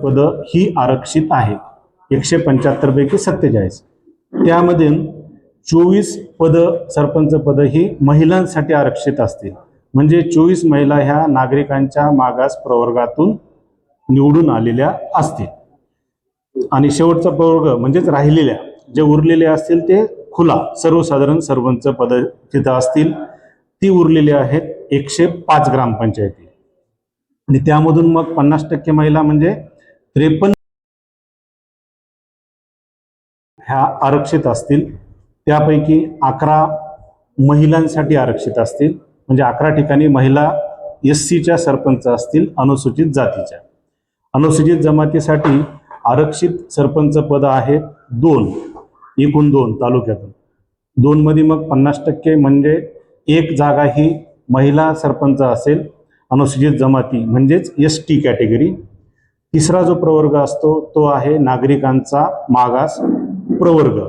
पदं ही आरक्षित आहेत एकशे पंच्याहत्तर पैकी सत्तेचाळीस. त्यामध्ये चोवीस पदं सरपंच पदं ही महिलांसाठी आरक्षित असतील. म्हणजे चोवीस महिला ह्या नागरिकांच्या मागास प्रवर्गातून निवडून आलेल्या असतील. आणि शेवटचा प्रवर्ग म्हणजेच राहिलेल्या जे उरलेले असतील ते खुला सर्वसाधारण सरपंच पद तिथं असतील ती उरलेली आहेत एकशे पाच ग्रामपंचायती. आणि त्यामधून मग पन्नास टक्के महिला म्हणजे त्रेपन्न ह्या आरक्षित असतील. त्यापैकी अकरा महिलांसाठी आरक्षित असतील. म्हणजे अकरा ठिकाणी महिला एस सीच्या सरपंच असतील अनुसूचित जातीच्या. अनुसूचित जमातीसाठी आरक्षित सरपंच पद आहेत दोन एकूण दोन तालुक्यातून. दोनमध्ये मग पन्नास टक्के म्हणजे एक जागा ही महिला सरपंच असेल अनुसूचित जमाती म्हणजेच एस टी कॅटेगरी. तिसरा जो प्रवर्ग असतो तो आहे नागरिकांचा मागास प्रवर्ग.